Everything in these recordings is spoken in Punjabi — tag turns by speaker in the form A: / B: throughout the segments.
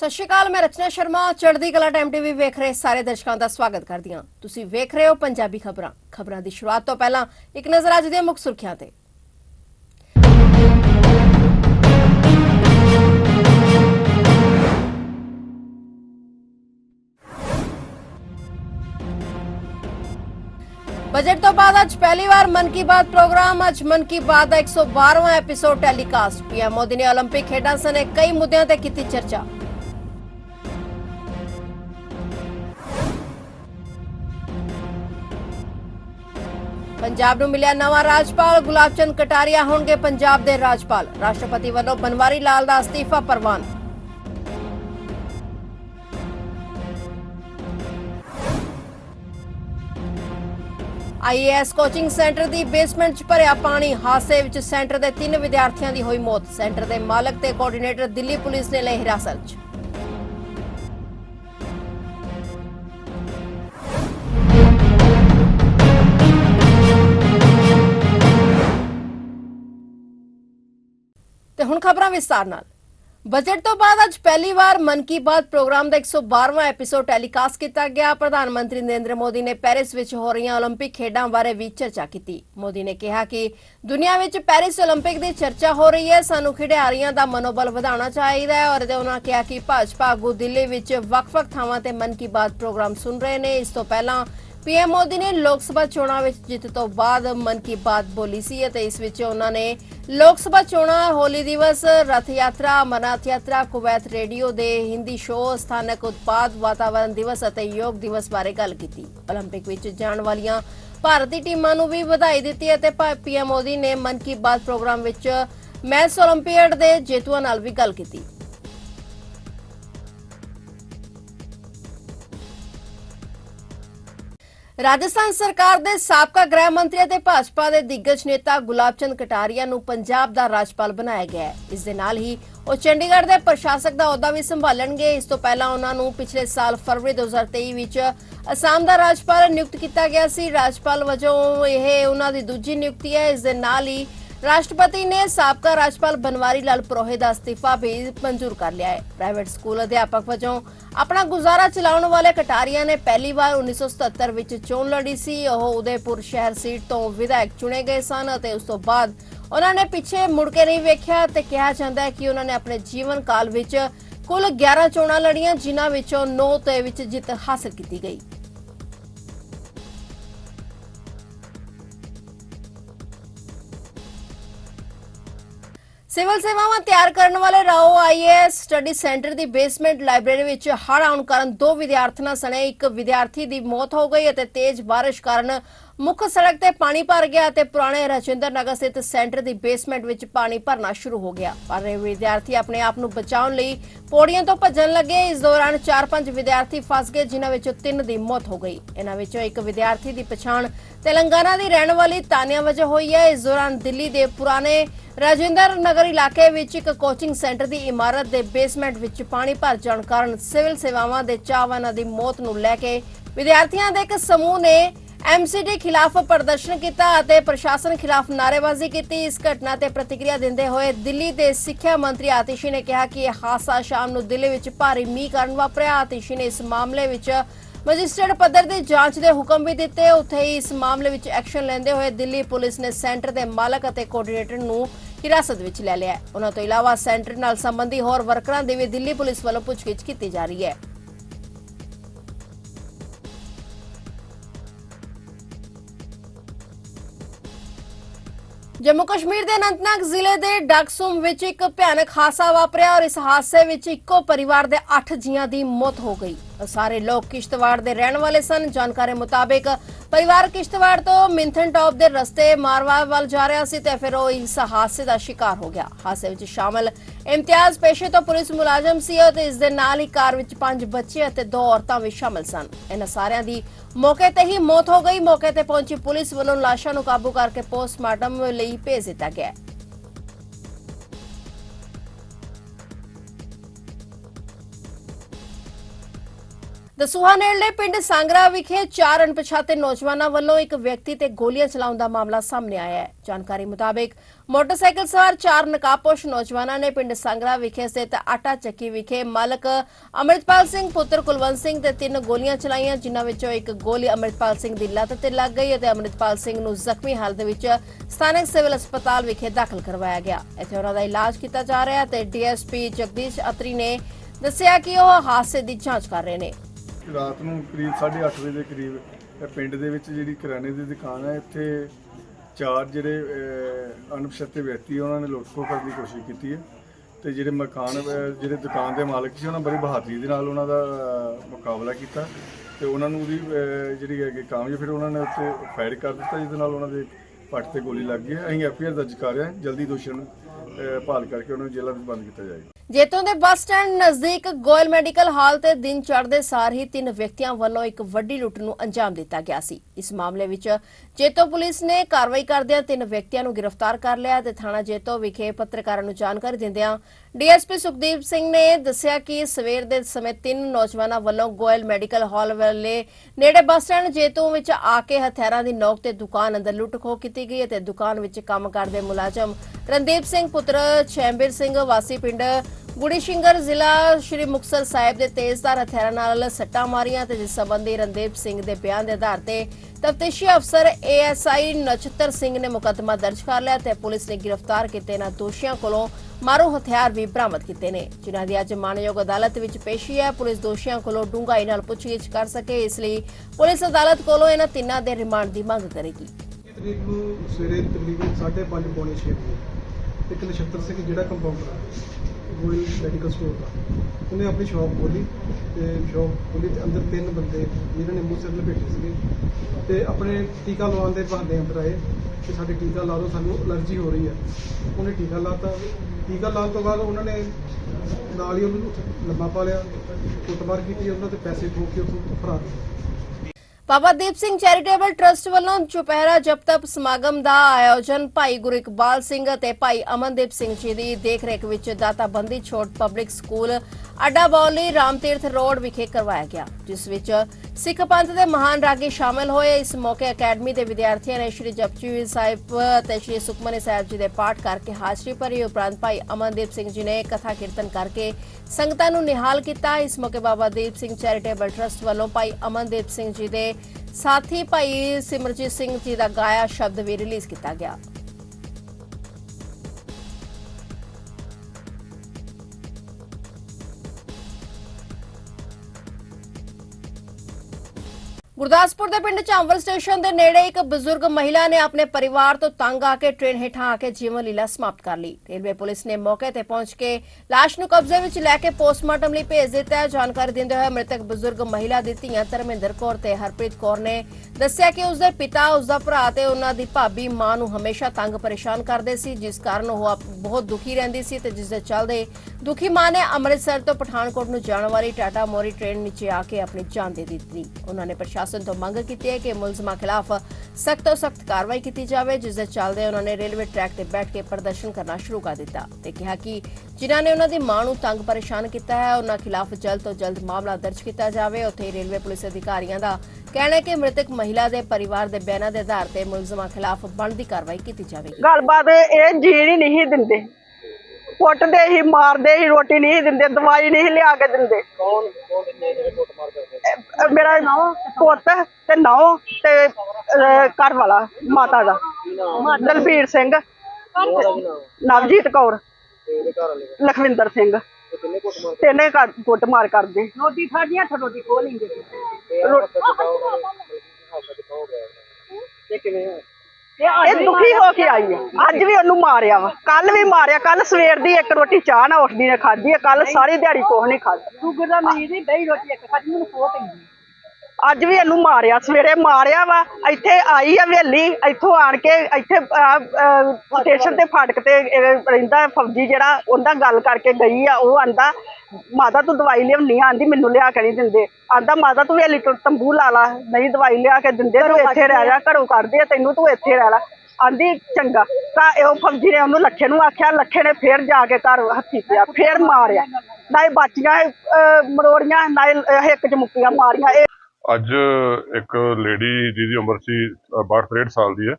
A: ਸਤਿ ਸ਼੍ਰੀ ਅਕਾਲ ਮੈਂ ਰਚਨਾ ਸ਼ਰਮਾ ਚੜ੍ਹਦੀ ਕਲਾ ਟਾਈਮ ਟੀਵੀ ਵੇਖ ਰਹੇ ਸਾਰੇ ਦਰਸ਼ਕਾਂ ਦਾ ਸਵਾਗਤ ਕਰਦੀ ਹਾਂ ਤੁਸੀਂ ਵੇਖ ਰਹੇ ਹੋ ਪੰਜਾਬੀ ਖਬਰਾਂ ਖਬਰਾਂ ਦੀ ਸ਼ੁਰੂਆਤ ਤੋਂ ਪਹਿਲਾਂ ਇੱਕ ਨਜ਼ਰ ਅੱਜ ਦੀਆਂ ਮੁੱਖ ਸੁਰਖੀਆਂ ਤੇ ਬਜਟ ਤੋਂ ਬਾਅਦ ਅੱਜ ਪਹਿਲੀ ਵਾਰ ਮਨ ਕੀ ਬਾਤ ਪ੍ਰੋਗਰਾਮ ਅੱਜ ਮਨ ਕੀ ਬਾਤ ਦਾ 112ਵਾਂ ਐਪੀਸੋਡ ਟੈਲੀਕਾਸਟ ਪੀਐਮ ਮੋਦੀ ਨੇ 올림픽 ਖੇਡਾਂ ਸਣੇ ਕਈ ਮੁੱਦਿਆਂ ਤੇ ਕੀਤੀ ਚਰਚਾ ਪੰਜਾਬ ਨੂੰ ਮਿਲਿਆ ਨਵਾਂ ਰਾਜਪਾਲ, ਗੁਲਾਬ ਚੰਦ ਕਟਾਰੀਆ ਹੋਣਗੇ ਪੰਜਾਬ ਦੇ ਰਾਜਪਾਲ। ਰਾਸ਼ਟਰਪਤੀ ਵੱਲੋਂ ਬਨਵਾਰੀ ਲਾਲ ਦਾ ਅਸਤੀਫਾ ਪ੍ਰਵਾਨ। ਆਈਏਐਸ ਕੋਚਿੰਗ ਸੈਂਟਰ ਦੀ ਬੇਸਮੈਂਟ 'ਚ ਭਰਿਆ ਪਾਣੀ। ਹਾਦਸੇ ਵਿੱਚ ਸੈਂਟਰ ਦੇ ਤਿੰਨ ਵਿਦਿਆਰਥੀਆਂ ਦੀ ਹੋਈ ਮੌਤ। ਸੈਂਟਰ ਦੇ ਮਾਲਕ ਤੇ ਕੋਆਰਡੀਨੇਟਰ ਦਿੱਲੀ ਪੁਲਿਸ ਨੇ ਲਏ ਹਿਰਾਸਤ 'ਚ। ਹੁਣ ਖਬਰਾਂ ਵਿਸਤਾਰ ਨਾਲ ਬਜਟ ਤੋਂ ਬਾਅਦ ਅੱਜ ਪਹਿਲੀ ਵਾਰ ਮਨ ਕੀ ਬਾਤ ਪ੍ਰੋਗਰਾਮ ਦਾ 112ਵਾਂ ਐਪੀਸੋਡ ਟੈਲੀਕਾਸਟ ਕੀਤਾ ਗਿਆ ਪ੍ਰਧਾਨ ਮੰਤਰੀ ਨਰਿੰਦਰ ਮੋਦੀ ਨੇ ਪੈਰਿਸ ਵਿੱਚ ਹੋ ਰਹੀਆਂ 올림픽 ਖੇਡਾਂ ਬਾਰੇ ਵੀ ਚਰਚਾ ਕੀਤੀ ਮੋਦੀ ਨੇ ਕਿਹਾ ਕਿ ਦੁਨੀਆ ਵਿੱਚ ਪੈਰਿਸ 올림픽 ਦੀ ਚਰਚਾ ਹੋ ਰਹੀ ਹੈ ਸਾਨੂੰ ਖਿਡਾਰੀਆਂ ਦਾ ਮਨੋਬਲ ਵਧਾਉਣਾ ਚਾਹੀਦਾ ਹੈ ਔਰ ਉਹਨਾਂ ਕਿਹਾ ਕਿ ਭਾਜਪਾ ਆਗੂ ਦਿੱਲੀ ਵਿੱਚ ਵੱਖ-ਵੱਖ ਥਾਵਾਂ ਤੇ ਮਨ ਕੀ ਬਾਤ ਪ੍ਰੋਗਰਾਮ ਸੁਣ ਰਹੇ ਨੇ ਇਸ ਤੋਂ ਪਹਿਲਾਂ ਪੀਐਮ ਮੋਦੀ ਨੇ ਲੋਕ ਸਭਾ ਚੋਣਾਂ ਵਿੱਚ ਜਿੱਤ ਤੋਂ ਬਾਅਦ ਮਨ ਕੀ ਬਾਤ ਬੋਲੀ ਸੀ ਅਤੇ ਇਸ ਵਿੱਚ ਉਹਨਾਂ ਨੇ ਲੋਕ ਸਭਾ ਚੋਣਾਂ ਹੋਲੀ ਦਿਵਸ ਰਥ ਯਾਤਰਾ ਅਮਰਨਾਥ ਯਾਤਰਾ ਕੁਵੈਤ ਰੇਡੀਓ ਦੇ ਹਿੰਦੀ ਸ਼ੋਅ ਸਥਾਨਕ ਉਤਪਾਦ ਵਾਤਾਵਰਣ ਦਿਵਸ ਅਤੇ ਯੋਗ ਦਿਵਸ ਬਾਰੇ ਗੱਲ ਕੀਤੀ 올림픽 ਵਿੱਚ ਜਾਣ ਵਾਲੀਆਂ ਭਾਰਤੀ ਟੀਮਾਂ ਨੂੰ ਵੀ ਵਧਾਈ ਦਿੱਤੀ ਅਤੇ ਪੀਐਮ ਮੋਦੀ ਨੇ ਮਨ ਕੀ ਬਾਤ ਪ੍ਰੋਗਰਾਮ ਵਿੱਚ ਮੈਸ 올림픽 ਦੇ ਜੇਤੂਆਂ ਨਾਲ ਵੀ ਗੱਲ ਕੀਤੀ ਰਾਜਸਥਾਨ ਸਰਕਾਰ ਦੇ ਸਾਬਕਾ ਗ੍ਰਹਿ ਮੰਤਰੀ ਅਤੇ ਭਾਜਪਾ ਦੇ ਦਿੱਗਜ ਨੇਤਾ ਗੁਲਾਬ ਚੰਦ ਕਟਾਰੀਆ ਨੂੰ ਪੰਜਾਬ ਦਾ ਰਾਜਪਾਲ ਬਣਾਇਆ ਗਿਆ ਹੈ। ਇਸ ਦੇ ਨਾਲ ਹੀ ਉਹ ਚੰਡੀਗੜ੍ਹ ਦੇ ਪ੍ਰਸ਼ਾਸਕ ਦਾ ਅਹੁਦਾ ਵੀ ਸੰਭਾਲਣਗੇ। ਇਸ ਤੋਂ ਪਹਿਲਾਂ ਉਹਨਾਂ ਨੂੰ ਪਿਛਲੇ ਸਾਲ ਫਰਵਰੀ 2023 ਵਿੱਚ ਅਸਾਮ ਦਾ ਰਾਜਪਾਲ ਨਿਯੁਕਤ ਕੀਤਾ ਗਿਆ ਸੀ। ਰਾਜਪਾਲ ਵਜੋਂ ਇਹ ਉਹਨਾਂ ਦੀ ਦੂਜੀ ਨਿਯੁਕਤੀ ਹੈ। ਇਸ ਦੇ ਨਾਲ ਹੀ ਰਾਸ਼ਟਰਪਤੀ ਨੇ ਸਾਬਕਾ ਰਾਜਪਾਲ ਬਨਵਾਰੀ ਲਾਲ ਪ੍ਰੋਹੇ ਦਾ ਅਸਤੀਫਾ ਵੀ ਮਨਜ਼ੂਰ ਕਰ ਲਿਆ ਹੈ। ਪ੍ਰਾਈਵੇਟ ਸਕੂਲ ਅਧਿਆਪਕ ਵਜੋਂ ਆਪਣਾ ਗੁਜ਼ਾਰਾ ਚਲਾਉਣ ਵਾਲੇ ਕਟਾਰੀਆ ਨੇ ਪਹਿਲੀ ਵਾਰ 1977 ਵਿੱਚ ਚੋਣ ਲੜੀ ਸੀ। ਉਹ ਉਦੈਪੁਰ ਸ਼ਹਿਰ ਸੀਟ ਤੋਂ ਵਿਧਾਇਕ ਚੁਣੇ ਗਏ ਸਨ ਅਤੇ ਉਸ ਤੋਂ ਬਾਅਦ ਉਹਨਾਂ ਨੇ ਪਿੱਛੇ ਮੁੜ ਕੇ ਨਹੀਂ ਵੇਖਿਆ ਤੇ ਕਿਹਾ ਜਾਂਦਾ ਹੈ ਕਿ ਉਹਨਾਂ ਨੇ ਆਪਣੇ ਜੀਵਨ ਕਾਲ ਵਿੱਚ ਕੁੱਲ 11 ਚੋਣਾਂ ਲੜੀਆਂ, ਜਿਨ੍ਹਾਂ ਵਿੱਚੋਂ 9 ਤੇ ਵਿੱਚ ਜਿੱਤ ਹਾਸਲ ਕੀਤੀ ਗਈ। ਸਿਵਲ ਸੇਵਾਵਾਂ ਤਿਆਰ ਕਰਨ ਵਾਲੇ ਰਾਓ ਆਈਏਐਸ ਸਟੱਡੀ ਸੈਂਟਰ ਦੀ ਬੇਸਮੈਂਟ ਲਾਇਬ੍ਰੇਰੀ ਵਿੱਚ ਹੜ੍ਹ ਆਉਣ ਕਾਰਨ ਦੋ ਵਿਦਿਆਰਥਣਾਂ ਸਣੇ ਇੱਕ ਵਿਦਿਆਰਥੀ ਦੀ ਮੌਤ ਹੋ ਗਈ ਅਤੇ ਤੇਜ਼ ਬਾਰਿਸ਼ ਕਾਰਨ ਮੁੱਖ ਸੜਕ ਤੇ ਪਾਣੀ ਭਰ ਗਿਆ ਅਤੇ ਪੁਰਾਣੇ ਰਜਿੰਦਰ ਨਗਰ ਸਥਿਤ ਸੈਂਟਰ ਦੀ ਬੇਸਮੈਂਟ ਵਿੱਚ ਪਾਣੀ ਭਰਨਾ ਸ਼ੁਰੂ ਹੋ ਗਿਆ। ਪਰ ਵਿਦਿਆਰਥੀ ਆਪਣੇ ਆਪ ਨੂੰ ਬਚਾਉਣ ਲਈ ਪੌੜੀਆਂ ਤੋਂ ਭੱਜਣ ਲੱਗੇ। ਇਸ ਦੌਰਾਨ 4-5 ਵਿਦਿਆਰਥੀ ਫਸ ਗਏ, ਜਿਨ੍ਹਾਂ ਵਿੱਚੋਂ 3 ਦੀ ਮੌਤ ਹੋ ਗਈ। ਇਹਨਾਂ ਵਿੱਚੋਂ ਇੱਕ ਵਿਦਿਆਰਥੀ ਦੀ ਪਛਾਣ ਤੇਲੰਗਾਨਾ ਦੀ ਰਹਿਣ ਵਾਲੀ ਤਾਨੀਆ ਵਜੋਂ ਹੋਈ ਹੈ। ਇਸ ਦੌਰਾਨ ਦਿੱਲੀ ਦੇ ਪੁਰਾਣੇ ਰਾਜਿੰਦਰ ਨਗਰ ਇਲਾਕੇ ਵਿੱਚ ਇੱਕ ਕੋਚਿੰਗ ਸੈਂਟਰ ਦੀ ਇਮਾਰਤ ਦੇ ਬੇਸਮੈਂਟ ਵਿੱਚ ਪਾਣੀ ਭਰ ਜਾਣ ਕਾਰਨ ਸਿਵਲ ਸੇਵਾਵਾਂ ਦੇ ਚਾਹਵਾਨਾਂ ਦੀ ਮੌਤ ਨੂੰ ਲੈ ਕੇ ਵਿਦਿਆਰਥੀਆਂ ਦੇ ਇੱਕ ਸਮੂਹ ਨੇ ਐਮਸੀਡੀ ਖਿਲਾਫ ਪ੍ਰਦਰਸ਼ਨ ਕੀਤਾ ਅਤੇ ਪ੍ਰਸ਼ਾਸਨ ਖਿਲਾਫ ਨਾਅਰੇਬਾਜ਼ੀ ਕੀਤੀ। ਇਸ ਘਟਨਾ ਤੇ ਪ੍ਰਤੀਕਿਰਿਆ ਦਿੰਦੇ ਹੋਏ ਦਿੱਲੀ ਦੇ ਸਿੱਖਿਆ ਮੰਤਰੀ ਆਤਿਸ਼ੀ ਨੇ ਕਿਹਾ ਕਿ ਇਹ ਹਾਦਸਾ ਸ਼ਾਮ ਨੂੰ ਦਿੱਲੀ ਵਿੱਚ ਭਾਰੀ ਮੀਂਹ ਕਾਰਨ ਵਾਪਰਿਆ। ਆਤਿਸ਼ੀ ਨੇ ਇਸ ਮਾਮਲੇ ਵਿੱਚ ਮੈਜਿਸਟਰੇਟ ਪੱਧਰ ਦੀ ਜਾਂਚ ਦੇ ਹੁਕਮ ਵੀ ਦਿੱਤੇ। ਉੱਥੇ ਹੀ ਇਸ ਮਾਮਲੇ ਵਿੱਚ ਐਕਸ਼ਨ ਲੈਂਦੇ ਹੋਏ ਦਿੱਲੀ ਪੁਲਿਸ ਨੇ ਸੈਂਟਰ ਦੇ ਮਾਲਕ ਅਤੇ ਕੋਆਰਡੀਨੇਟਰ ਨੂੰ ਹਿਰਾਸਤ ਵਿੱਚ ਲੈ ਲਿਆ ਹੈ। ਉਹਨਾਂ ਤੋਂ ਇਲਾਵਾ ਸੈਂਟਰ ਨਾਲ ਸੰਬੰਧੀ ਹੋਰ ਵਰਕਰਾਂ ਦੀ ਵੀ ਦਿੱਲੀ ਪੁਲਿਸ ਵੱਲੋਂ ਪੁੱਛਗਿੱਛ ਕੀਤੀ ਜਾ ਰਹੀ ਹੈ। ਜੰਮੂ ਕਸ਼ਮੀਰ ਦੇ ਅਨੰਤਨਾਗ ਜ਼ਿਲ੍ਹੇ ਦੇ ਡਾਕਸੂਮ ਵਿੱਚ ਇੱਕ ਭਿਆਨਕ ਹਾਦਸਾ ਵਾਪਰਿਆ ਔਰ ਇਸ ਹਾਦਸੇ ਵਿੱਚ ਇੱਕੋ ਪਰਿਵਾਰ ਦੇ 8 ਜੀਆਂ ਦੀ ਮੌਤ ਹੋ ਗਈ। ਸਾਰੇ ਲੋਕ ਕਿਸ਼ਤਵਾੜ ਦੇ ਰਹਿਣ ਵਾਲੇ ਸਨ। ਜਾਣਕਾਰੀ ਮੁਤਾਬਕ ਪਰਿਵਾਰ ਕਿਸ਼ਤਵਾੜ ਤੋਂ ਮਿੰਥਨ ਟਾਪ ਦੇ ਰਸਤੇ ਮਾਰਵਾ ਵੱਲ ਜਾ ਰਿਹਾ ਸੀ ਤੇ ਫਿਰ ਉਹ ਇਸ ਹਾਦਸੇ ਦਾ ਸ਼ਿਕਾਰ ਹੋ ਗਿਆ। ਹਾਦਸੇ ਵਿੱਚ ਸ਼ਾਮਲ ਇਮਤਿਆਜ਼ ਪੇਸ਼ੇ ਤੋਂ ਪੁਲਿਸ ਮੁਲਾਜ਼ਮ ਸੀ ਅਤੇ ਇਸ ਦੇ ਨਾਲ ਹੀ ਕਾਰ ਵਿੱਚ ਪੰਜ ਬੱਚੇ ਅਤੇ ਦੋ ਔਰਤਾਂ ਵੀ ਸ਼ਾਮਲ ਸਨ। ਇਹਨਾਂ ਸਾਰਿਆਂ ਦੀ ਮੌਕੇ ਤੇ ਹੀ ਮੌਤ ਹੋ ਗਈ। ਮੌਕੇ ਤੇ ਪਹੁੰਚੀ ਪੁਲਿਸ ਵੱਲੋਂ ਲਾਸ਼ਾਂ ਨੂੰ ਕਾਬੂ ਕਰਕੇ ਪੋਸਟਮਾਰਟਮ ਲਈ ਭੇਜ ਦਿੱਤਾ ਗਿਆ ਦਸੂਹਾ ਨੇੜਲੇ ਪਿੰਡ ਸੰਗਰਾ ਵਿਖੇ ਚਾਰ ਅਣਪਛਾਤੇ ਨੌਜਵਾਨਾਂ ਵੱਲੋਂ ਇੱਕ ਵਿਅਕਤੀ ਤੇ ਗੋਲੀਆਂ ਚਲਾਉਣ ਦਾ ਮਾਮਲਾ ਸਾਹਮਣੇ ਆਇਆ ਹੈ। ਜਾਣਕਾਰੀ ਮੁਤਾਬਕ ਮੋਟਰਸਾਈਕਲ ਸਵਾਰ ਚਾਰ ਨਕਾਬਪੋਸ਼ ਨੌਜਵਾਨਾਂ ਨੇ ਪਿੰਡ ਸੰਗਰਾ ਵਿਖੇ ਸਥਿਤ ਆਟਾ ਚੱਕੀ ਵਿਖੇ ਮਾਲਕ ਅਮਰਿਤਪਾਲ ਸਿੰਘ, ਪੁੱਤਰ ਕੁਲਵੰਤ ਸਿੰਘ ਤੇ ਤਿੰਨ ਗੋਲੀਆਂ ਚਲਾਈਆਂ, ਜਿਨ੍ਹਾਂ ਵਿੱਚੋਂ ਇੱਕ ਗੋਲੀ ਅਮਰਿਤਪਾਲ ਸਿੰਘ ਦੀ ਲੱਤ ਤੇ ਲੱਗ ਗਈ ਅਤੇ ਅਮਰਿਤਪਾਲ ਸਿੰਘ ਨੂੰ ਜ਼ਖਮੀ ਹਾਲਤ ਵਿੱਚ ਸਥਾਨਕ ਸਿਵਲ ਹਸਪਤਾਲ ਵਿਖੇ ਦਾਖਲ ਕਰਵਾਇਆ ਗਿਆ। ਇੱਥੇ ਉਹਨਾਂ ਦਾ ਇਲਾਜ ਕੀਤਾ ਜਾ ਰਿਹਾ ਹੈ ਤੇ ਡੀਐਸਪੀ ਜਗਦੀਸ਼ ਅਤਰੀ ਨੇ ਦੱਸਿਆ ਕਿ ਉਹ ਹਾਦਸੇ ਦੀ ਜਾਂਚ ਕਰ ਰਹੇ ਨੇ।
B: ਰਾਤ ਨੂੰ ਕਰੀਬ 8:30 ਵਜੇ ਦੇ ਕਰੀਬ ਪਿੰਡ ਦੇ ਵਿੱਚ ਜਿਹੜੀ ਕਰਿਆਨੇ ਦੀ ਦੁਕਾਨ ਹੈ ਇੱਥੇ ਚਾਰ ਜਿਹੜੇ ਅਹ, ਅਣਪਛਾਤੇ ਵਿਅਕਤੀ ਉਹਨਾਂ ਨੇ ਲੁੱਟਖੋ ਕਰਨ ਦੀ ਕੋਸ਼ਿਸ਼ ਕੀਤੀ ਹੈ ਤੇ ਜਿਹੜੇ ਮਕਾਨ ਜਿਹੜੇ ਦੁਕਾਨ ਦੇ ਮਾਲਕ ਸੀ ਉਹਨਾਂ ਬੜੀ ਬਹਾਦਰੀ ਦੇ ਨਾਲ ਉਹਨਾਂ ਦਾ ਮੁਕਾਬਲਾ ਕੀਤਾ ਤੇ ਉਹਨਾਂ ਨੂੰ ਉਹਦੀ ਜਿਹੜੀ ਹੈਗੀ ਕਾਮਯਾਬ ਫਿਰ ਉਹਨਾਂ ਨੇ ਉੱਤੇ ਫਾਇਰ ਕਰ ਦਿੱਤਾ ਜਿਹਦੇ ਨਾਲ ਉਹਨਾਂ ਦੇ ਪੱਟ ਤੇ ਗੋਲੀ ਲੱਗ ਗਈ ਹੈ। ਅਸੀਂ ਐਫਆਈਆਰ ਦਰਜ ਕਰ ਰਹੇ ਹਾਂ ਜਲਦੀ ਦੋਸ਼ੀਆਂ ਨੂੰ ਭਾਲ ਕਰਕੇ ਉਹਨਾਂ ਨੂੰ ਜੇਲ੍ਹਾਂ ਵਿੱਚ ਬੰਦ ਕੀਤਾ ਜਾਏਗਾ
A: ਜੇਤੋਂ ਦੇ ਬੱਸ ਸਟੈਂਡ ਨਜ਼ਦੀਕ ਗੋਇਲ ਮੈਡੀਕਲ ਹਾਲ ਤੇ ਦਿਨ ਚੜ੍ਹਦੇ ਸਾਰ ਹੀ ਤਿੰਨ ਵਿਅਕਤੀਆਂ ਵੱਲੋਂ ਇੱਕ ਵੱਡੀ ਲੁੱਟ ਨੂੰ ਅੰਜਾਮ ਦਿੱਤਾ ਗਿਆ ਸੀ। ਇਸ ਮਾਮਲੇ ਵਿੱਚ ਜੇਤੋ ਪੁਲਿਸ ਨੇ ਕਾਰਵਾਈ ਕਰਦਿਆਂ ਤਿੰਨ ਵਿਅਕਤੀਆਂ ਨੂੰ ਗ੍ਰਿਫਤਾਰ ਕਰ ਲਿਆ ਤੇ ਥਾਣਾ ਜੇਤੋ ਵਿਖੇ ਪੱਤਰਕਾਰਾਂ ਨੂੰ ਜਾਣਕਾਰੀ ਦਿੰਦਿਆਂ ਡੀਐਸਪੀ ਸੁਖਦੀਪ ਸਿੰਘ ਨੇ ਦੱਸਿਆ ਕਿ ਸਵੇਰ ਦੇ ਸਮੇਂ ਤਿੰਨ ਨੌਜਵਾਨਾਂ ਵੱਲੋਂ ਗੋਇਲ ਮੈਡੀਕਲ ਹਾਲ ਵੱਲੇ ਨੇੜੇ ਬੱਸ ਸਟੈਂਡ ਜੇਤੂ ਵਿੱਚ ਆ ਕੇ ਹਥਿਆਰਾਂ ਦੀ ਨੋਕ ਤੇ ਦੁਕਾਨ ਅੰਦਰ ਲੁੱਟ ਖੋਹ ਕੀਤੀ ਗਈ ਅਤੇ ਦੁਕਾਨ ਵਿੱਚ ਕੰਮ ਕਰਦੇ ਮੁਲਾਜ਼ਮ ਰਣਦੀਪ ਸਿੰਘ, ਪੁੱਤਰ ਚੈਂਬਰ ਸਿੰਘ ਵਾਸੀ ਪਿੰਡ ਗੁੜੀ ਸ਼ਿੰਗਰ ਜ਼ਿਲ੍ਹਾ ਸ਼੍ਰੀ ਮੁਕਤਸਰ ਸਾਹਿਬ ਦੇ ਤੇਜ਼ਧਾਰ ਹਥਿਆਰਾਂ ਨਾਲ ਸੱਟਾਂ ਮਾਰੀਆਂ ਤੇ ਜਿਸ ਸੰਬੰਧੀ ਰਣਦੀਪ ਸਿੰਘ ਦੇ ਬਿਆਨ ਦੇ ਆਧਾਰ ਤੇ ਤਫਤੀਸ਼ੀ ਅਫਸਰ ਏਐਸਆਈ ਨਛੱਤਰ ਸਿੰਘ ਨੇ ਮੁਕੱਦਮਾ ਦਰਜ ਕਰ ਲਿਆ ਤੇ ਪੁਲਿਸ ਨੇ ਗ੍ਰਿਫਤਾਰ ਕੀਤੇ ਇਹਨਾਂ ਦੋਸ਼ੀਆਂ ਕੋਲੋਂ ਮਾਰੂ ਹਥਿਆਰ ਵੀ ਬਰਾਮਦ ਕੀਤੇ ਨੇ, ਜਿਨ੍ਹਾਂ ਦੀ ਅੱਜ ਮਾਨਯੋਗ ਅਦਾਲਤ ਵਿੱਚ ਪੇਸ਼ੀ ਹੈ। ਪੁਲਿਸ ਦੋਸ਼ੀਆਂ ਕੋਲੋਂ ਡੂੰਘਾਈ ਨਾਲ ਪੁੱਛਗਿੱਛ ਕਰ ਸਕੇ, ਇਸ ਲਈ ਪੁਲਿਸ ਅਦਾਲਤ ਕੋਲੋਂ ਇਹਨਾਂ ਤਿੰਨਾਂ ਦੇ ਰਿਮਾਂਡ ਦੀ ਮੰਗ ਕਰੇਗੀ।
C: ਤਰੀਕ ਨੂੰ ਸਵੇਰੇ ਤਕਰੀਬਨ 5:30 ਪੌਣੇ 6 ਵਜੇ ਇੱਕ ਨਛੱਤਰ ਸਿੰਘ ਜਿਹੜਾ ਕੰਪਾਊਂਡਰ ਗੋਇਲ ਮੈਡੀਕਲ ਸਟੋਰ ਦਾ। ਉਹਨੇ ਆਪਣੀ ਸ਼ਾਪ ਖੋਲੀ ਤੇ ਸ਼ਾਪ ਖੋਲੀ ਤੇ ਅੰਦਰ ਤਿੰਨ ਬੰਦੇ ਜਿਹਨਾਂ ਨੇ ਮੂੰਹ ਸਿਰ ਲਪੇਟੇ ਸੀਗੇ ਤੇ ਆਪਣੇ ਟੀਕਾ ਲਵਾਉਣ ਦੇ ਬਹਾਨੇ ਅੰਦਰ ਆਏ ਕਿ ਸਾਡੇ ਟੀਕਾ ਲਾ ਦਿਓ, ਸਾਨੂੰ ਅਲਰਜੀ ਹੋ ਰਹੀ ਹੈ। ਉਹਨੇ ਟੀਕਾ ਲਾਤਾ। ਟੀਕਾ ਲਾਉਣ ਤੋਂ ਬਾਅਦ ਉਹਨਾਂ ਨੇ ਨਾਲ ਹੀ ਉਹਨੂੰ ਉੱਥੇ ਲੰਮਾ ਪਾ ਲਿਆ, ਕੁੱਟਮਾਰ ਕੀਤੀ, ਉਹਨਾਂ ਤੇ ਪੈਸੇ ਖੋਹ ਕੇ ਉੱਥੋਂ ਫਰਾਰ
A: ਬਾਬਾ ਦੀਪ ਸਿੰਘ ਚੈਰੀਟੇਬਲ ਟਰਸਟ ਵੱਲੋਂ ਚੁਪਹਿਰਾ ਜਪਤਪ ਸਮਾਗਮ ਦਾ ਆਯੋਜਨ ਭਾਈ ਗੁਰੂ ਇਕਬਾਲ ਸਿੰਘ ਅਤੇ ਭਾਈ ਅਮਨਦੀਪ ਸਿੰਘ ਜੀ ਦੀ ਦੇਖਰੇਖ ਵਿੱਚ ਦਾਤਾ ਬੰਦੀ ਛੋਟ ਪਬਲਿਕ ਸਕੂਲ ਅੱਡਾ ਬੌਲੀ ਰਾਮਤੀਰਥ ਰੋਡ ਵਿਖੇ ਕਰਵਾਇਆ ਗਿਆ, ਜਿਸ ਵਿੱਚ ਸਿੱਖ ਪੰਥ ਦੇ ਮਹਾਨ ਰਾਗੀ ਸ਼ਾਮਲ ਹੋਏ। ਇਸ ਮੌਕੇ ਅਕੈਡਮੀ ਦੇ ਵਿਦਿਆਰਥੀਆਂ ਨੇ ਸ਼੍ਰੀ ਜਪਜੀ ਸਾਹਿਬ ਅਤੇ ਸ਼੍ਰੀ ਸੁਖਮਨੀ ਸਾਹਿਬ ਜੀ ਦੇ ਪਾਠ ਕਰਕੇ ਹਾਜ਼ਰੀ ਭਰੀ। ਉਪਰੰਤ ਭਾਈ ਅਮਨਦੀਪ ਸਿੰਘ ਜੀ ਨੇ ਕਥਾ ਕੀਰਤਨ ਕਰਕੇ ਸੰਗਤਾਂ ਨੂੰ ਨਿਹਾਲ ਕੀਤਾ। ਇਸ ਮੌਕੇ ਬਾਬਾ ਦੀਪ ਸਿੰਘ ਚੈਰੀਟੇਬਲ ਟਰਸਟ ਵੱਲੋਂ ਭਾਈ ਅਮਨਦੀਪ ਸਿੰਘ ਜੀ ਦੇ ਸਾਥੀ ਭਾਈ ਸਿਮਰਜੀਤ ਸਿੰਘ ਜੀ ਦਾ ਗਾਇਆ ਸ਼ਬਦ ਵੀ ਰਿਲੀਜ਼ ਕੀਤਾ ਗਿਆ। ਗੁਰਦਾਸਪੁਰ ਦੇ ਪਿੰਡ ਚਾਂਵਲ ਸਟੇਸ਼ਨ ਦੇ ਨੇੜੇ ਇੱਕ ਬਜ਼ੁਰਗ ਮਹਿਲਾ ਨੇ ਆਪਣੇ ਪਰਿਵਾਰ ਤੋਂ ਤੰਗ ਆ ਕੇ ਟ੍ਰੇਨ ਹੇਠਾਂ ਆ ਕੇ ਜੀਵਨ ਲੀਲਾ ਸਮਾਪਤ ਕਰ ਲਈ। ਰੇਲਵੇ ਪੁਲਿਸ ਨੇ ਮੌਕੇ ਤੇ ਪਹੁੰਚ ਕੇ ਲਾਸ਼ ਨੂੰ ਕਬਜ਼ੇ ਵਿੱਚ ਲੈ ਕੇ ਪੋਸਟਮਾਰਟਮ ਲਈ ਭੇਜ ਦਿੱਤਾ ਹੈ। ਜਾਣਕਾਰੀ ਦਿੰਦੇ ਹੋਏ ਮ੍ਰਿਤਕ ਬਜ਼ੁਰਗ ਮਹਿਲਾ ਦੀ ਧੀਆਂ ਧਰਮਿੰਦਰ ਕੌਰ ਤੇ ਹਰਪ੍ਰੀਤ ਕੌਰ ਨੇ ਦੱਸਿਆ ਕਿ ਉਸਦੇ ਪਿਤਾ, ਉਸਦਾ ਭਰਾ ਤੇ ਉਹਨਾਂ ਦੀ ਭਾਬੀ ਮਾਂ ਨੂੰ ਹਮੇਸ਼ਾ ਤੰਗ ਪਰੇਸ਼ਾਨ ਕਰਦੇ ਸੀ, ਜਿਸ ਕਾਰਨ ਉਹ ਬਹੁਤ ਦੁਖੀ ਰਹਿੰਦੀ ਸੀ ਤੇ ਜਿਸ ਦੇ ਚੱਲਦੇ ਦੁਖੀ ਮਾਂ ਨੇ ਅੰਮ੍ਰਿਤਸਰ ਤੋਂ ਪਠਾਨਕੋਟ ਨੂੰ ਜਾਣ ਵਾਲੀ ਟਾਟਾ ਮੋਰੀ ਟ੍ਰੇਨ ਨੀਚੇ ਆ ਕੇ ਆਪਣੀ ਜਾਨ ਦੇ ਦਿੱਤੀ। ਉਹਨਾਂ ਨੇ ਪ੍ਰਸ਼ਾਸਨ ਤੋਂ ਮੰਗ ਕੀਤੀ ਹੈ ਕਿ ਮੁਲਜ਼ਮਾਂ ਖਿਲਾਫ ਸਖਤ ਤੋਂ ਸਖਤ ਕਾਰਵਾਈ ਕੀਤੀ ਜਾਵੇ, ਜਿਸ ਦੇ ਚੱਲਦੇ ਉਹਨਾਂ ਨੇ ਰੇਲਵੇ ਟਰੈਕ ਤੇ ਬੈਠ ਕੇ ਪ੍ਰਦਰਸ਼ਨ ਕਰਨਾ ਸ਼ੁਰੂ ਕਰ ਦਿੱਤਾ ਤੇ ਕਿਹਾ ਕਿ ਜਿਨ੍ਹਾਂ ਨੇ ਉਹਨਾਂ ਦੀ ਮਾਂ ਨੂੰ ਤੰਗ ਪਰੇਸ਼ਾਨ ਕੀਤਾ ਹੈ, ਉਹਨਾਂ ਖਿਲਾਫ ਜਲਦ ਤੋਂ ਜਲਦ ਮਾਮਲਾ ਦਰਜ ਕੀਤਾ ਜਾਵੇ। ਉੱਥੇ ਰੇਲਵੇ ਪੁਲਿਸ ਅਧਿਕਾਰੀਆਂ ਦਾ ਕਹਿਣਾ ਹੈ ਕਿ ਮ੍ਰਿਤਕ ਮਹਿਲਾ ਦੇ ਪਰਿਵਾਰ ਦੇ ਬਿਆਨਾਂ ਦੇ ਆਧਾਰ ਤੇ ਮੁਲਜ਼ਮਾਂ ਖਿਲਾਫ ਬਣਦੀ ਕਾਰਵਾਈ ਕੀਤੀ ਜਾਵੇਗੀ।
D: ਗੱਲਬਾਤ ਇਹ ਜੀਣ ਹੀ ਨਹੀਂ ਦਿੰਦੇ। ਕੁੱਟਦੇ ਹੀ ਮਾਰਦੇ ਹੀ ਰੋਟੀ ਨਹੀਂ ਦਿੰਦੇ ਦਵਾਈ ਨਹੀਂ ਲਿਆ ਕੇ ਦਿੰਦੇ। ਕੌਣ ਕੌਣ ਮੇਰਾ ਪੁੱਤ ਤੇ ਨੌ ਤੇ ਘਰ ਵਾਲਾ ਮਾਤਾ ਦਾ। ਦਲਬੀਰ ਸਿੰਘ। ਨਵਜੀਤ ਕੌਰ। ਲਖਵਿੰਦਰ ਸਿੰਘ। ਤਿੰਨੇ ਘਰ ਕੁੱਟ ਮਾਰ ਕਰਦੇ। ਰੋਟੀ ਖਾਦੀਆਂ ਰੋਟੀ ਖੋ ਲੈਂਦੇ ਇਹ ਦੁਖੀ ਹੋ ਕੇ ਆਈ ਹੈ ਅੱਜ ਵੀ ਉਹਨੂੰ ਮਾਰਿਆ ਵਾ। ਕੱਲ ਵੀ ਮਾਰਿਆ। ਕੱਲ ਸਵੇਰ ਦੀ ਇੱਕ ਰੋਟੀ ਚਾਹ ਨਾ ਉੱਠਦੀ ਨੇ ਖਾਧੀ ਹੈ ਕੱਲ ਸਾਰੀ ਦਿਹਾੜੀ ਕੁਛ ਨਹੀਂ ਖਾਧਾ। ਸ਼ੂਗਰ ਦਾ ਮਰੀਜ਼ ਦਹੀਂ ਰੋਟੀ ਇੱਕ ਖਾਧੀ ਮੈਨੂੰ ਖੋ ਪੈਂਦੀ। ਅੱਜ ਵੀ ਇਹਨੂੰ ਮਾਰਿਆ ਸਵੇਰੇ ਮਾਰਿਆ ਵਾ ਇੱਥੇ ਆਈ ਆ ਵੇਲੀ ਇੱਥੋਂ ਆਣ ਕੇ ਇੱਥੇ ਸਟੇਸ਼ਨ ਤੇ ਫਾਟਕ ਤੇ ਰਹਿੰਦਾ ਫੌਜੀ ਜਿਹੜਾ ਉਹਦਾ ਗੱਲ ਕਰਕੇ ਗਈ ਆ ਉਹ ਆਂਦਾ ਮਾਤਾ ਤੂੰ ਦਵਾਈ ਲਿਆਉਣੀ ਆਂਦੀ ਮੈਨੂੰ ਲਿਆ ਕੇ ਨਹੀਂ ਦਿੰਦੇ। ਆਂਦਾ ਮਾਤਾ ਤੂੰ ਵੇਲੀ ਤੋਂ ਤੰਬੂ ਲਾ ਲਾ ਨਹੀਂ ਦਵਾਈ ਲਿਆ ਕੇ ਦਿੰਦੇ ਤੂੰ ਇੱਥੇ ਰਹਿ ਜਾ ਘਰੋਂ ਕੱਢਦੇ ਆ ਤੈਨੂੰ ਤੂੰ ਇੱਥੇ ਰਹਿ ਲੈ। ਆਂਦੀ ਚੰਗਾ। ਤਾਂ ਇਹ ਫੌਜੀ ਨੇ ਉਹਨੂੰ ਲੱਖੇ ਨੂੰ ਆਖਿਆ ਲੱਖੇ ਨੇ ਫੇਰ ਜਾ ਕੇ ਘਰ ਹੱਥੀ ਪਿਆ ਫੇਰ ਮਾਰਿਆ। ਨਾ ਇਹ ਬਾਚੀਆਂ ਮਰੋੜੀਆਂ ਨਾ ਇਹ, ਅਹ, ਹਿੱਕ ਚ ਮੁੱਕੀਆਂ ਮਾਰੀਆਂ ਇਹ
E: ਅੱਜ ਇੱਕ ਲੇਡੀ ਜਿਹਦੀ ਉਮਰ ਸੀ 62 ਸਾਲ ਦੀ ਹੈ।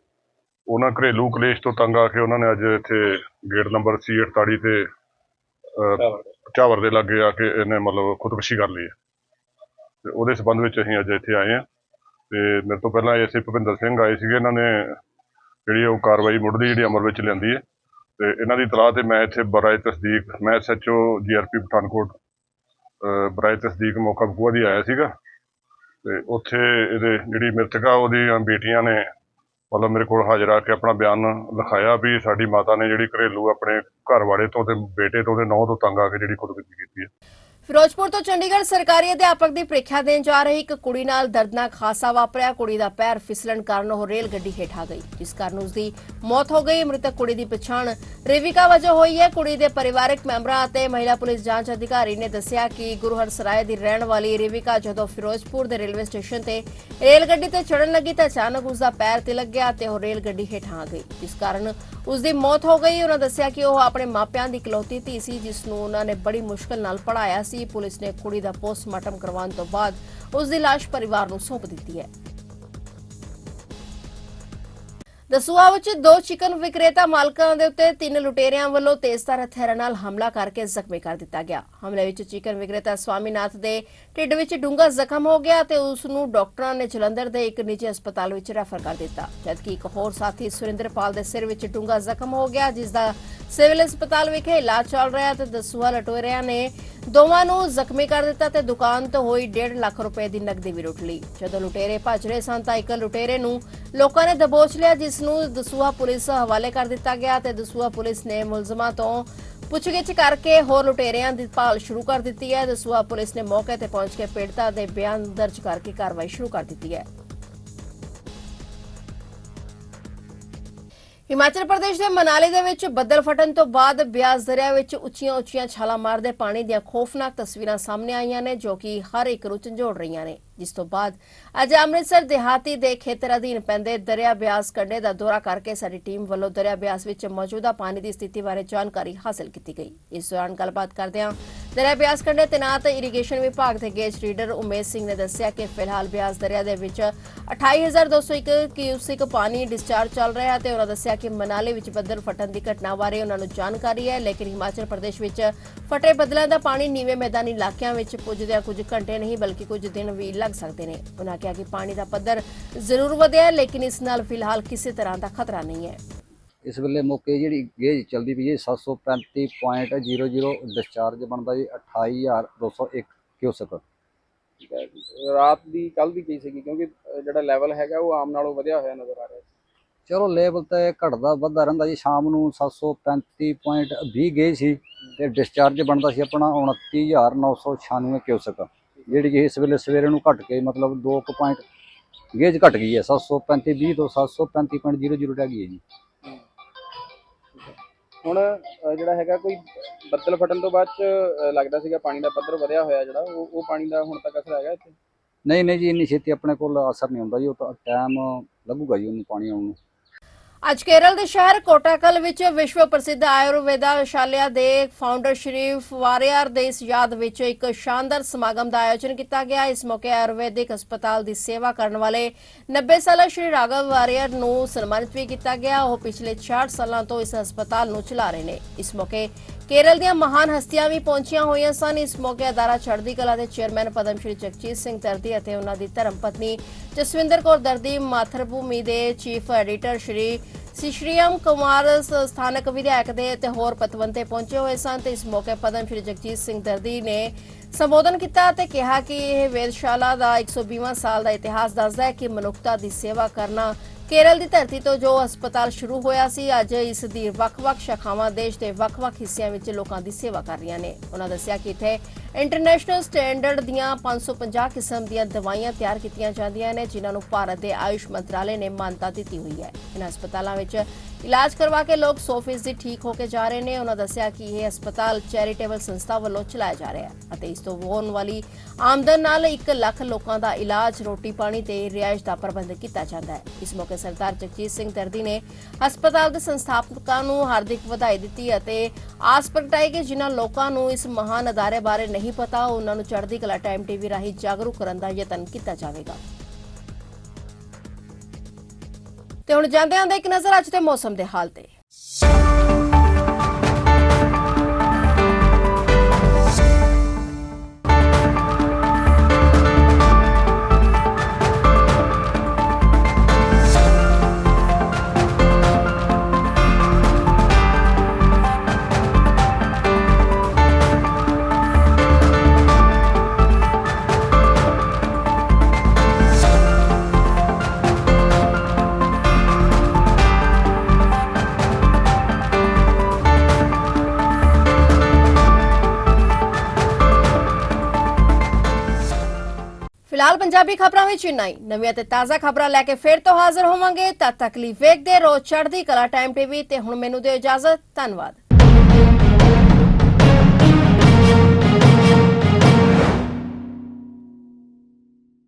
E: ਉਹਨਾਂ ਘਰੇਲੂ ਕਲੇਸ਼ ਤੋਂ ਤੰਗ ਆ ਕੇ ਉਹਨਾਂ ਨੇ ਅੱਜ ਇੱਥੇ ਗੇਟ ਨੰਬਰ C48 ਤੇ ਝਾਵਰ ਦੇ। ਲਾਗੇ ਆ ਕੇ ਇਹਨੇ ਮਤਲਬ ਖੁਦਕੁਸ਼ੀ ਕਰ ਲਈ ਹੈ। ਤੇ ਉਹਦੇ ਸਬੰਧ ਵਿੱਚ ਅਸੀਂ ਅੱਜ ਇੱਥੇ ਆਏ ਹਾਂ। ਤੇ ਮੇਰੇ ਤੋਂ ਪਹਿਲਾਂ ਐਸਏ ਭੁਪਿੰਦਰ ਸਿੰਘ ਆਏ ਸੀਗੇ। ਇਹਨਾਂ ਨੇ ਜਿਹੜੀ ਉਹ ਕਾਰਵਾਈ ਮੁੱਢਲੀ ਜਿਹੜੀ ਅਮਲ ਵਿੱਚ ਲਿਆਂਦੀ ਹੈ। ਤੇ ਇਹਨਾਂ ਦੀ ਤਲਾਹ ਤੇ ਮੈਂ ਇੱਥੇ ਬਰਾਏ ਤਸਦੀਕ ਮੈਂ ਐਸਐਚਓ ਜੀਆਰਪੀ ਪਠਾਨਕੋਟ ਬਰਾਏ ਤਸਦੀਕ ਮੌਕਾ ਬਕੂਆ ਦੀ ਆਇਆ ਸੀਗਾ। ਤੇ ਉੱਥੇ ਇਹਦੇ ਜਿਹੜੀ ਮ੍ਰਿਤਕਾ ਉਹਦੀਆਂ ਬੇਟੀਆਂ ਨੇ ਮਤਲਬ ਮੇਰੇ ਕੋਲ ਹਾਜ਼ਰ ਆ ਕੇ ਆਪਣਾ ਬਿਆਨ ਲਿਖਾਇਆ ਵੀ ਸਾਡੀ ਮਾਤਾ ਨੇ ਜਿਹੜੀ ਘਰੇਲੂ ਆਪਣੇ ਘਰ ਵਾਲੇ ਤੋਂ ਤੇ ਬੇਟੇ ਤੋਂ ਤੇ ਨੌਂ ਤੋਂ ਤੰਗ ਆ ਕੇ ਜਿਹੜੀ ਖੁਦਕੁਸ਼ੀ ਕੀਤੀ ਹੈ।
A: ਫਿਰੋਜ਼ਪੁਰ ਤੋਂ ਚੰਡੀਗੜ੍ਹ ਸਰਕਾਰੀ ਅਧਿਆਪਕ ਦੀ ਪ੍ਰੀਖਿਆ ਦੇਣ ਜਾ ਰਹੀ ਇੱਕ ਕੁੜੀ ਨਾਲ ਦਰਦਨਾਕ ਹਾਦਸਾ ਵਾਪਰਿਆ। ਕੁੜੀ ਦਾ ਪੈਰ ਫਿਸਲਣ ਕਾਰਨ ਉਹ ਰੇਲ ਗੱਡੀ ਹੇਠ ਆ ਗਈ, ਜਿਸ ਕਾਰਨ ਉਸ ਦੀ ਮੌਤ ਹੋ ਗਈ। ਮ੍ਰਿਤਕ ਕੁੜੀ ਦੀ ਪਛਾਣ ਰੇਵਿਕਾ ਵਜੋਂ ਹੋਈ ਹੈ। ਕੁੜੀ ਦੇ ਪਰਿਵਾਰਕ ਮੈਂਬਰਾਂ ਅਤੇ ਮਹਿਲਾ ਪੁਲਿਸ ਜਾਂਚ ਅਧਿਕਾਰੀ ਨੇ ਦੱਸਿਆ ਕਿ ਗੁਰੂਹਰ ਹਰਸਰਾਏ ਦੀ ਰਹਿਣ ਵਾਲੀ ਰੇਵਿਕਾ ਜਦੋਂ ਫਿਰੋਜ਼ਪੁਰ ਦੇ ਰੇਲਵੇ ਸਟੇਸ਼ਨ ਤੇ ਰੇਲ ਗੱਡੀ ਤੇ ਚੜਨ ਲੱਗੀ ਤਾਂ ਅਚਾਨਕ ਉਸ ਦਾ ਪੈਰ ਤਿਲਕ ਗਿਆ ਤੇ ਉਹ ਰੇਲ ਗੱਡੀ ਹੇਠ ਆ ਗਈ, ਜਿਸ ਕਾਰਨ ਉਸ ਦੀ ਮੌਤ ਹੋ ਗਈ। ਉਹਨਾਂ ਦੱਸਿਆ ਕਿ ਉਹ ਆਪਣੇ ਮਾਪਿਆਂ ਦੀ ਇਕਲੌਤੀ ਧੀ ਸੀ, ਜਿਸ ਨੂੰ ਉਹਨਾਂ ਨੇ ਬੜੀ ਮੁਸ਼ਕਲ ਨਾਲ ਪੜਾਇਆ ਸੀ। ਪੁਲਿਸ ਨੇ ਕੁੜੀ ਦਾ ਪੋਸਟਮਾਰਟਮ ਕਰਵਾਉਣ ਤੋਂ ਬਾਅਦ ਉਸ ਦੀ ਲਾਸ਼ ਪਰਿਵਾਰ ਨੂੰ ਸੌਂਪ ਦਿੱਤੀ ਹੈ। ਦਸੂਆ ਵਿੱਚ ਦੋ ਚਿਕਨ ਵਿਕਰੇਤਾ ਮਾਲਕਾਂ ਦੇ ਉੱਤੇ ਤਿੰਨ ਲੁਟੇਰਿਆਂ ਵੱਲੋਂ ਤੇਜ਼ਧਾਰ ਹਥਿਆਰਾਂ ਨਾਲ ਹਮਲਾ ਕਰਕੇ ਜ਼ਖਮੀ ਕਰ ਦਿੱਤਾ ਗਿਆ। ਹਮਲੇ ਵਿੱਚ ਚਿਕਨ ਵਿਕਰੇਤਾ ਸਵਾਮੀਨਾਥ ਦੇ ਢਿੱਡ ਵਿੱਚ ਡੂੰਘਾ ਜ਼ਖਮ ਹੋ ਗਿਆ ਤੇ ਉਸ ਨੂੰ ਡਾਕਟਰਾਂ ਨੇ ਜਲੰਧਰ ਦੇ ਇੱਕ ਨਿੱਜੀ ਹਸਪਤਾਲ ਵਿੱਚ ਰੈਫਰ ਕਰ ਦਿੱਤਾ। ਜਦਕਿ ਇੱਕ ਹੋਰ ਸਾਥੀ ਸੁਰਿੰਦਰਪਾਲ ਦੇ ਸਿਰ ਵਿੱਚ ਡੂੰਘਾ ਜ਼ਖਮ ਹੋ ਗਿਆ ਜਿਸ ਦਾ ਸਿਵਲ ਹਸਪਤਾਲ ਵਿਖੇ ਇਲਾਜ ਚੱਲ ਰਿਹਾ ਤੇ ਦਸੂਆ ਲਟੋਰਿਆਂ ਨੇ ਦੋਵਾਂ ਨੂੰ ਜ਼ਖਮੀ ਕਰ ਦਿੱਤਾ ਤੇ ਦੁਕਾਨ ਤੋਂ ਹੋਈ 1.5 ਲੱਖ ਰੁਪਏ ਦੀ ਨਕਦੀ ਵੀ ਲੁੱਟ ਲਈ। ਜਦੋਂ ਲੁਟੇਰੇ ਭੱਜ ਰਹੇ ਸਨ ਤਾਂ ਇੱਕ ਲੁਟੇਰੇ ਨੂੰ ਲੋਕਾਂ ਨੇ ਦਬੋਚ ਲਿਆ, ਜਿਸ ਨੂੰ ਦਸੂਹਾ ਪੁਲਿਸ ਹਵਾਲੇ ਕਰ ਦਿੱਤਾ ਗਿਆ ਤੇ ਦਸੂਹਾ ਪੁਲਿਸ ਨੇ ਮੁਲਜ਼ਮਾਂ ਤੋਂ ਪੁੱਛਗਿੱਛ ਕਰਕੇ ਹੋਰ ਲੁਟੇਰਿਆਂ ਦੀ ਭਾਲ ਸ਼ੁਰੂ ਕਰ ਦਿੱਤੀ ਹੈ। ਦਸੂਹਾ ਪੁਲਿਸ ਨੇ ਮੌਕੇ ਤੇ ਪਹੁੰਚ ਕੇ ਪੀੜਤਾ ਦੇ ਬਿਆਨ ਦਰਜ ਕਰਕੇ ਕਾਰਵਾਈ ਸ਼ੁਰੂ ਕਰ ਦਿੱਤੀ ਹੈ। ਹਿਮਾਚਲ ਪ੍ਰਦੇਸ਼ ਦੇ ਮਨਾਲੀ ਦੇ ਵਿੱਚ ਬੱਦਲ ਫਟਣ ਤੋਂ ਬਾਅਦ ਬਿਆਸ ਦਰਿਆ ਵਿੱਚ ਉੱਚੀਆਂ-ਉੱਚੀਆਂ ਛਾਲਾਂ ਮਾਰਦੇ ਪਾਣੀ ਦੀਆਂ ਖੋਫਨਾਕ ਤਸਵੀਰਾਂ ਸਾਹਮਣੇ ਆਈਆਂ ਨੇ, ਜੋ ਕਿ ਹਰ ਇੱਕ ਨੂੰ ਝੰਜੋੜ ਰਹੀਆਂ ਨੇ। ਜਿਸ ਤੋਂ ਬਾਅਦ ਅੱਜ ਅੰਮ੍ਰਿਤਸਰ ਦਿਹਾਤੀ ਦੇ ਖੇਤਰ ਅਧੀਨ ਪੈਂਦੇ ਦਰਿਆ ਬਿਆਸ ਕੰਢੇ ਦਾ ਦੌਰਾ ਕਰਕੇ ਸਾਡੀ ਟੀਮ ਵੱਲੋਂ ਦਰਿਆ ਬਿਆਸ ਵਿੱਚ ਮੌਜੂਦਾ ਪਾਣੀ ਦੀ ਸਥਿਤੀ ਬਾਰੇ ਜਾਣਕਾਰੀ ਹਾਸਲ ਕੀਤੀ ਗਈ। ਇਸ ਦੌਰਾਨ ਗੱਲਬਾਤ ਕਰਦਿਆਂ ਦਰਿਆ ਬਿਆਸ ਕੰਢੇ ਤੈਨਾਤ ਇਰੀਗੇਸ਼ਨ ਵਿਭਾਗ ਦੇ ਗੇਜ ਰੀਡਰ ਉਮੇਸ਼ ਸਿੰਘ ਨੇ ਦੱਸਿਆ ਕਿ ਫਿਲਹਾਲ ਬਿਆਸ ਦਰਿਆ ਦੇ ਵਿੱਚ 28201 ਕਿਊਸਿਕ ਪਾਣੀ ਡਿਸਚਾਰਜ ਚੱਲ ਰਿਹਾ ਹੈ ਤੇ ਉਹਨਾਂ ਦੱਸਿਆ ਕਿ ਮਨਾਲੀ ਵਿੱਚ ਬੱਦਲ ਫਟਣ ਦੀ ਘਟਨਾ ਬਾਰੇ ਉਹਨਾਂ ਨੂੰ ਜਾਣਕਾਰੀ ਹੈ, ਲੇਕਿਨ ਹਿਮਾਚਲ ਪ੍ਰਦੇਸ਼ ਵਿੱਚ ਫਟੇ ਬੱਦਲਾਂ ਦਾ ਪਾਣੀ ਨੀਵੇਂ ਮੈਦਾਨੀ ਇਲਾਕਿਆਂ ਵਿੱਚ ਪੁੱਜਦਿਆਂ ਕੁਝ ਘੰਟੇ ਨਹੀਂ ਬਲਕਿ ਕੁਝ ਦਿਨ ਵੀ ਲੱਗ ਸਕਦੇ ਨੇ। ਉਹਨਾਂ ਕਿਹਾ ਕਿ ਪਾਣੀ ਦਾ ਪੱਧਰ ਜ਼ਰੂਰ ਵਧਿਆ ਹੈ ਲੇਕਿਨ ਇਸ ਨਾਲ ਫਿਲਹਾਲ ਕਿਸੇ ਤਰ੍ਹਾਂ ਦਾ ਖਤਰਾ ਨਹੀਂ ਹੈ।
F: ਇਸ ਵੇਲੇ ਮੌਕੇ ਜਿਹੜੀ ਗੇਜ ਚੱਲਦੀ ਪਈ ਹੈ 735.00 ਡਿਸਚਾਰਜ ਬਣਦਾ ਜੀ 28201 ਕਿਊਸਕ
G: ਰਾਤ ਦੀ ਕੱਲ ਦੀ ਕੀ ਸੀਗੀ ਕਿਉਂਕਿ ਜਿਹੜਾ ਲੈਵਲ ਹੈਗਾ ਉਹ ਆਮ ਨਾਲੋਂ ਵਧਿਆ ਹੋਇਆ ਨਜ਼ਰ ਆ ਰਿਹਾ ਸੀ।
F: ਚਲੋ ਲੈਵਲ ਤੇ ਘਟਦਾ ਵੱਧਦਾ ਰਹਿੰਦਾ ਜੀ। ਸ਼ਾਮ ਨੂੰ 735.20 ਗੇਜ ਸੀ ਤੇ ਡਿਸਚਾਰਜ ਬਣਦਾ ਸੀ ਆਪਣਾ 29996 ਕਿਊਸਕ ਜਿਹੜੀ ਕਿ ਇਸ ਵੇਲੇ ਸਵੇਰੇ ਨੂੰ ਘਟ ਕੇ ਮਤਲਬ 2 ਪੁਆਇੰਟ ਗੇਜ ਘਟ ਗਈ ਹੈ 735.20 ਤੋਂ 735.00 ਰਹਿ ਗਈ ਹੈ ਜੀ।
G: ਹੁਣ ਜਿਹੜਾ ਹੈਗਾ ਕੋਈ ਬੱਦਲ ਫਟਣ ਤੋਂ ਬਾਅਦ ਚ ਲੱਗਦਾ ਸੀਗਾ ਪਾਣੀ ਦਾ ਪੱਧਰ ਵਧਿਆ ਹੋਇਆ ਜਿਹੜਾ ਉਹ ਉਹ ਪਾਣੀ ਦਾ ਹੁਣ ਤੱਕ ਅਸਰ ਹੈਗਾ ਇੱਥੇ?
F: ਨਹੀਂ ਨਹੀਂ ਜੀ ਇੰਨੀ ਛੇਤੀ ਆਪਣੇ ਕੋਲ ਅਸਰ ਨਹੀਂ ਹੁੰਦਾ ਜੀ ਉਹ ਤਾਂ ਟਾਈਮ ਲੱਗੂਗਾ ਜੀ ਉਹਨੂੰ ਪਾਣੀ ਆਉਣ ਨੂੰ।
A: ਅੱਜ ਕੇਰਲ ਦੇ ਸ਼ਹਿਰ ਕੋਟਾਕਲ ਵਿੱਚ ਵਿਸ਼ਵ ਪ੍ਰਸਿੱਧ ਆਯੁਰਵੇਦਾ ਵਿਸ਼ਾਲਿਆ ਦੇ ਫਾਊਂਡਰ ਸ਼੍ਰੀ ਵਾਰੀਅਰ ਦੇ ਇਸ ਯਾਦ ਵਿੱਚ ਇੱਕ ਸ਼ਾਨਦਾਰ ਸਮਾਗਮ ਦਾ ਆਯੋਜਨ ਕੀਤਾ ਗਿਆ। ਇਸ ਮੌਕੇ ਆਯੁਰਵੈਦਿਕ ਹਸਪਤਾਲ ਦੀ ਸੇਵਾ ਕਰਨ ਵਾਲੇ 90 ਸਾਲਾ ਸ਼੍ਰੀ ਰਾਘਵ ਵਾਰੀਅਰ ਨੂੰ ਸਨਮਾਨਿਤ ਵੀ ਕੀਤਾ ਗਿਆ। ਉਹ ਪਿਛਲੇ 60 ਸਾਲਾਂ ਤੋਂ ਇਸ ਹਸਪਤਾਲ ਨੂੰ ਚਲਾ ਰਹੇ ਨੇ। ਇਸ ਮੌਕੇ ਕੇਰਲ ਦੀਆਂ ਮਹਾਨ ਹਸਤੀਆਂ ਵੀ ਪਹੁੰਚੀਆਂ ਹੋਈਆਂ ਸਨ। ਇਸ ਮੌਕੇ ਅਦਾਰਾ ਚੜ੍ਹਦੀ ਕਲਾ ਦੇ ਚੇਅਰਮੈਨ ਪਦਮ ਸ਼੍ਰੀ ਜਗਜੀਤ ਸਿੰਘ ਦਰਦੀ ਅਤੇ ਉਹਨਾਂ ਦੀ ਧਰਮ ਪਤਨੀ ਜਸਵਿੰਦਰ ਕੌਰ ਦਰਦੀ ਮਾਥਰਭੂਮੀ ਦੇ ਚੀਫ ਐਡੀਟਰ ਸ਼੍ਰੀ ਸਿਸ਼ਰੀਅਮ ਕੁਮਾਰ ਸ- ਸਥਾਨਕ ਵਿਧਾਇਕ ਦੇ ਤੇ ਹੋਰ ਪਤਵੰਤੇ ਪਹੁੰਚੇ ਹੋਏ ਸਨ ਤੇ ਇਸ ਮੌਕੇ ਪਦਮ ਸ਼੍ਰੀ ਜਗਜੀਤ ਸਿੰਘ ਦਰਦੀ ਨੇ ਸੰਬੋਧਨ ਕੀਤਾ ਤੇ ਕਿਹਾ ਕਿ ਇਹ ਵੇਦਸ਼ਾਲਾ ਦਾ 120ਵਾਂ ਸਾਲ ਦਾ ਇਤਿਹਾਸ ਦੱਸਦਾ ਹੈ ਕਿ ਮਨੁੱਖਤਾ ਦੀ ਸੇਵਾ ਕਰਨਾ ਕੇਰਲ ਦੀ ਧਰਤੀ ਤੋਂ ਜੋ ਹਸਪਤਾਲ ਸ਼ੁਰੂ ਹੋਇਆ ਸੀ, ਅੱਜ ਇਸ ਦੀ ਵੱਖ-ਵੱਖ ਸ਼ਾਖਾਵਾਂ, ਦੇਸ਼ ਦੇ ਵੱਖ-ਵੱਖ ਹਿੱਸਿਆਂ ਵਿੱਚ ਲੋਕਾਂ ਦੀ ਸੇਵਾ ਕਰ ਰਹੀਆਂ ਨੇ। ਉਹਨਾਂ ਦੱਸਿਆ ਕਿ ਇੱਥੇ ਇੰਟਰਨੈਸ਼ਨਲ ਸਟੈਂਡਰਡ ਦੀਆਂ 550 ਕਿਸਮ ਦੀਆਂ ਦਵਾਈਆਂ ਤਿਆਰ ਕੀਤੀਆਂ ਜਾਂਦੀਆਂ ਨੇ, ਜਿਨ੍ਹਾਂ ਨੂੰ ਭਾਰਤ ਦੇ ਆਯੁਸ਼ ਮੰਤਰਾਲੇ ਨੇ ਮਾਨਤਾ ਦਿੱਤੀ ਹੋਈ ਹੈ। ਇਨ੍ਹਾਂ ਹਸਪਤਾਲਾਂ ਵਿੱਚ ਇਲਾਜ ਕਰਵਾ ਕੇ ਲੋਕ 100% ਠੀਕ ਹੋ ਕੇ ਜਾ ਰਹੇ ਨੇ। ਉਹਨਾਂ ਦੱਸਿਆ ਕਿ ਇਹ ਹਸਪਤਾਲ ਚੈਰੀਟੇਬਲ ਸੰਸਥਾ ਵੱਲੋਂ ਚਲਾਇਆ ਜਾ ਰਿਹਾ ਹੈ ਅਤੇ ਇਸ ਤੋਂ ਹੋਣ ਵਾਲੀ ਆਮਦਨ ਨਾਲ 1 ਲੱਖ ਲੋਕਾਂ ਦਾ ਇਲਾਜ, ਰੋਟੀ ਪਾਣੀ ਤੇ ਰਿਹਾਇਸ਼ ਦਾ ਪ੍ਰਬੰਧ ਕੀਤਾ ਜਾਂਦਾ ਹੈ। ਇਸ ਮੌਕੇ ਸਰਦਾਰ ਜਗਜੀਤ ਸਿੰਘ ਦਰਦੀ ਨੇ ਹਸਪਤਾਲ ਦੇ ਸੰਸਥਾਪਕਾਂ ਨੂੰ ਹਾਰਦਿਕ ਵਧਾਈ ਦਿੱਤੀ ਅਤੇ ਆਸ ਪ੍ਰਗਟਾਈ ਕਿ ਜਿਨ੍ਹਾਂ ਲੋਕਾਂ ਨੂੰ ਇਸ ਮਹਾਨ ਅਦਾਰੇ ਬਾਰੇ ਨਹੀਂ ਪਤਾ, ਉਹਨਾਂ ਨੂੰ ਚੜ੍ਹਦੀ ਕਲਾ ਟਾਈਮ ਟੀਵੀ ਰਾਹੀਂ ਜਾਗਰੂਕ ਕਰਨ ਦਾ ਯਤਨ ਕੀਤਾ ਜਾਵੇਗਾ। ਤੇ ਹੁਣ ਜਾਂਦੇ ਹਾਂ ਇੱਕ ਨਜ਼ਰ ਅੱਜ ਦੇ ਮੌਸਮ ਦੇ ਹਾਲ ਤੇ। ਫਿਲਹਾਲ ਪੰਜਾਬੀ ਖਬਰਾਂ ਵਿੱਚ ਇੰਨਾ ਹੀ। ਨਵੀਆਂ ਤੇ ਤਾਜ਼ਾ ਖਬਰਾਂ ਲੈ ਕੇ ਫਿਰ ਤੋਂ ਹਾਜ਼ਰ ਹੋਵਾਂਗੇ ਤਦ ਤੱਕ ਲਈ ਵੇਖਦੇ ਰਹੋ ਚੜ੍ਹਦੀ ਕਲਾ ਟਾਈਮ ਟੀਵੀ ਤੇ ਹੁਣ ਮੈਨੂੰ ਦਿਓ ਇਜਾਜ਼ਤ। ਧੰਨਵਾਦ।